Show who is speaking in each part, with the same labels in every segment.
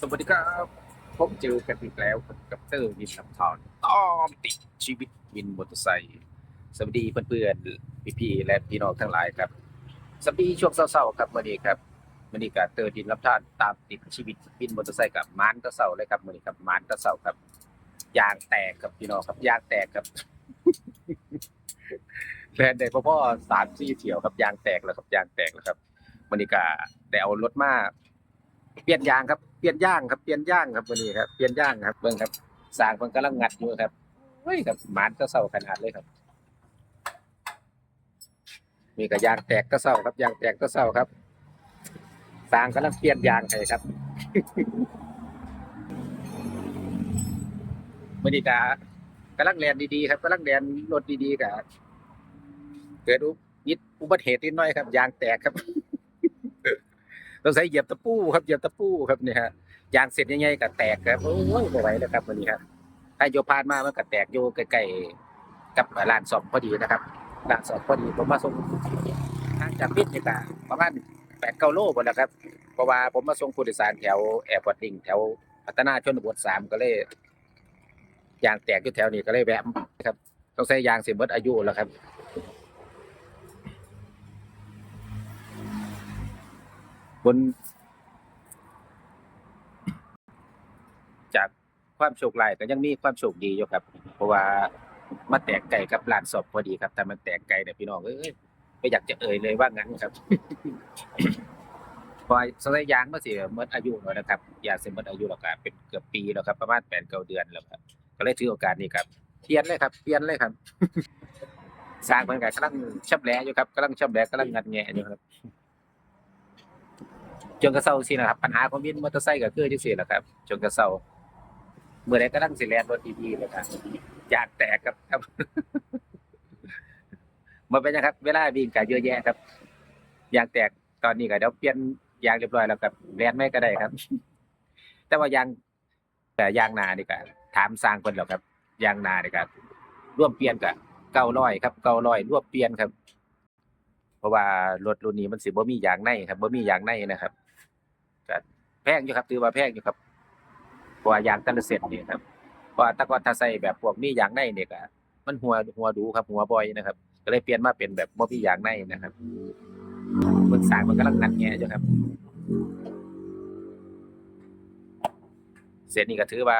Speaker 1: สวัสดีครับผมเจอกันอีกแล้วกับเตอร์วินลำทอนต้อมติดชีวิตวินมอเตอร์ไซค์สวัสดีเพื่อนๆพี่ๆและพี่น้องทั้งหลายครับสวัสดีช่วงเศร้าๆครับวันนี้ครับวันนี้กับเตอร์ดินลำทอนตามติดชีวิตวินมอเตอร์ไซค์กับมานตะเศร้าเลยครับวันนี้ครับมานตะเศร้าครับยางแตกครับพี่น้องครับยางแตกครับแลนได้พ่อๆสามสี่เที่ยวครับยางแตกแล้วครับยางแตกแล้วครับวันนี้ก็ได้เอารถมาเปลี่ยนยางครับ เปลี่ยนย่างครับเปลี่ยนย่างครับวันนี้ครับเปลี่ยนย่างครับเบิ่งครับสางมันกำลังงัดอยู่ครับเฮ้ยครับหมานก็เศร้าขนาดเลยครับ มีกระยางแตกก็เศร้าครับยางแตกก็เศร้าครับสางกำลังเปลี่ยนยางให้ครับมื่อนี้กกำลังแลนดีๆครับกำลังแลนรถดีๆกับเกิดอุบัติเหตุนิดหน่อยครับยางแตกครับ ต้องใช้เหยียบตะปูครับเหยียบตะปูครับเนี่ยฮะยางเสร็จยังไงก็แตกครับโอ้ยไม่ไหวแล้วครับวันนี้ครับถ้าโยพานมามันก็แตกโยใกล้ๆกับร้านสอบพอดีนะครับร้านสอบพอดีผมมาส่งทางจากพิษนี่ก็ประมาณแปดเก้าโลหมดแล้วครับเพราะว่าผมมาส่งผู้โดยสารแถวแอร์พอร์ตลิงแถวพัฒนาชนบทสามก็เลยยางแตกอยู่แถวนี้ก็เลยแวะครับต้องใช้ยางเสียหมดอายุแล้วครับ บน จากความโชคร้ายก็ยังมีความโชคดีอยู่ครับ เพราะว่ามาแตกไก่กับลานศพพอดีครับ แต่มันแตกไก่เนี่ยพี่น้องเอ้ยไม่อยากจะเอ่ยเลยว่างั้นครับพอสายยางเมื่อสิหมดออายุแล้วนะครับยาเสหมดอายุแล้วครับเป็นเกือบปีแล้วครับ ประมาณแปดเก้าเดือนแล้วครับ ก็เลยถือโอกาสนี้ครับเปลี่ยนเลยครับเปลี่ยนเลยครับสร้างมันก็กำลังชับแหลอยู่ครับกำลังชับแหลกำลังงัดแงะอยู่ครับ จนกระเซาสินะครับ ปัญหาของวินมอเตอร์ไซค์ก็คือจังซี่แหละครับจนกระเซาเมื่อใดก็ลังสิแลนรถดีๆเลยครับอยากแตกครับครับมาเป็นนะครับ เวลาวิ่งก็เยอะแยะครับยางแตกตอนนี้ก็เดี๋ยวเปลี่ยนยางเรียบร้อยแล้วครับแลนไม่ก็ได้ครับ แต่ว่ายางแต่ยางนานี่ก็ถามสร้างเพิ่นแล้วครับยางนานี่ก็ร่วมเปลี่ยนก็900ครับ900ร่วมเปลี่ยนครับ เพราะว่ารถรุ่นนี้มันสิบ่มียางในครับบ่มียางในนะครับ ก็แพงอยู่ครับถือว่าแพงอยู่ครับเพราะว่ายางแต่ละเส้นนี่ครับเพราะว่าแต่ก่อนถ้าใส่แบบพวกมียางในเนี่ยก็มันหัวหัวดูครับ หัวบ่อยนะครับ ก็เลยเปลี่ยนมาเป็นแบบบ่มียางในนะครับเบิ่งสางมันกำลังนัดแงะอยู่ครับ เส้นนี้ก็ถือว่า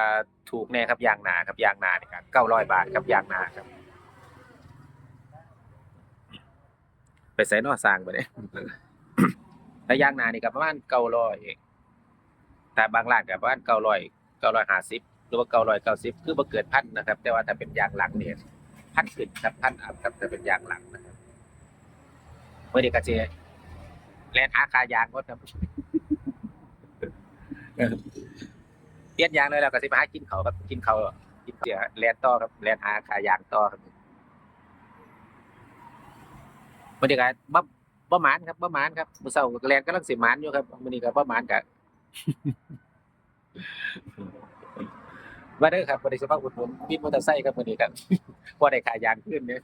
Speaker 1: ถูกแน่ครับยางหนาครับยางหนาเนี่ยครับ900บาทครับยางหนาครับ ไปใส่นอสร้างไปเนี่ย ถ้ายางนานี่ก็ประมาณเก้าร้อยแต่บางร้านก็ประมาณเก้าร้อยเก้าร้อยห้าสิบหรือว่าเก้าร้อยเก้าสิบคือบ่เกิดพันนะครับ แต่ว่าถ้าเป็นยางหลังเนี่ยพันขึ้นครับพันอัพครับถ้าเป็นยางหลังนะครับเมื่อเด็กก็จแลนหาคายางก็ครับเปลี่ยนยางเลยแล้วก็สิมาหากินเขาครับกินเขากินเสียแลนต่อครับแลนหาคายางต่อครับบรรยากาศบ่บ่ หมานครับบ่หมานครับมื้อเช้าแลนกำลังสิหมานอยู่ครับมื้อนี้ก็บ่หมานกะว่าเด้อครับบ่ได้สิมาอุดหนุนวินมอเตอร์ไซค์ครับมื้อนี้ครับบ่ได้ขายยางขึ้นเนี่ย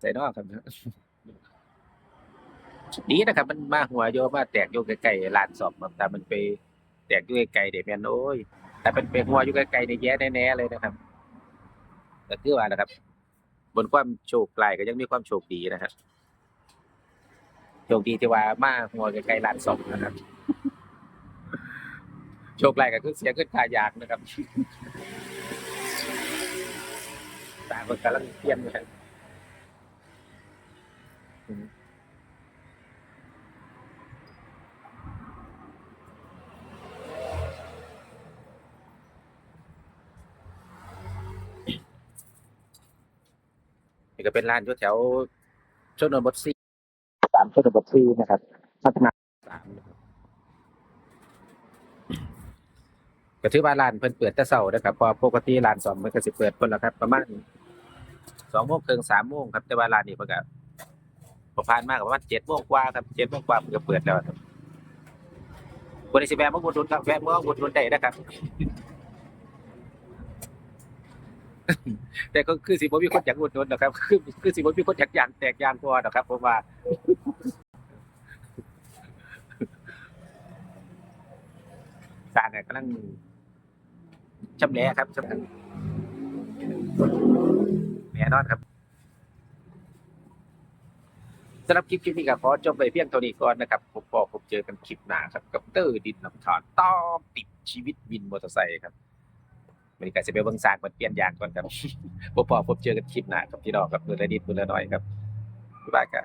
Speaker 1: ใส่นอกครับดีนะครับ มันมาหัวโยมาแตกอยู่ใกลๆร้านซ่อมครับแต่มันไปแตกอยู่ไกลเดี๋ยวแม่นโอ้ยแต่เป็นไปหัวอยู่ไกลๆนี่แย่แน่ๆเลยนะครับ ก็คือว่านะครับ บนความโชคร้ายก็ยังมีความโชคดีนะครับโชคดีที่ว่ามาหัวใกล้ๆร้านสองนะครับ โชคร้ายก็คือเสียขึ้นขายากนะครับตาคนกำลังเตี้ยนนะครับ ก็เป็นร้านอยู่แถวชนบทซีสามชนบทซีนะครับพัฒนาสามนะครับก็ถือว่าร้านเพิ่นเปิดแต่เช้านะครับเพอปกติร้านสอมมันก็สิเปิดเพิ่นละครับ ประมาณสองโมงครึ่งสามโมงครับ แต่ว่าร้านนี้เพิ่นก็พอผ่านมาก็ประมาณเจ็ดโมงกว่าครับเจ็ดโมงกว่าเพิ่นก็เปิดแล้วครับคนที่สิแวะมาบุญทุนครับแวะมาบุญทุนได้นะครับ แต่ก็คือสิบ่มีคนอยากอุดหนุนนะครับ คือคือสิบ่มีคนอยากยานแตกยานพอนะครับผมว่าศาลเนี่ยกำลังชำแหละครับชำแหละแน่นอนครับสำหรับคลิปคลิปนี้ก็ขอจบไปเพียงเท่านี้ก่อนนะครับผมบอกผมเจอกันคลิปหน้าครับ กับเตอร์ดินลำธารต้อมติดชีวิตวินมอเตอร์ไซค์ครับ วันนี้ก็จะไปเบิ่งสร้างมันเปลี่ยนยางก่อนครับผมพอผมเจอกันคลิปหน้าครับพี่น้องครับมือละนิดมือละหน่อยครับบ๊ายบายครับ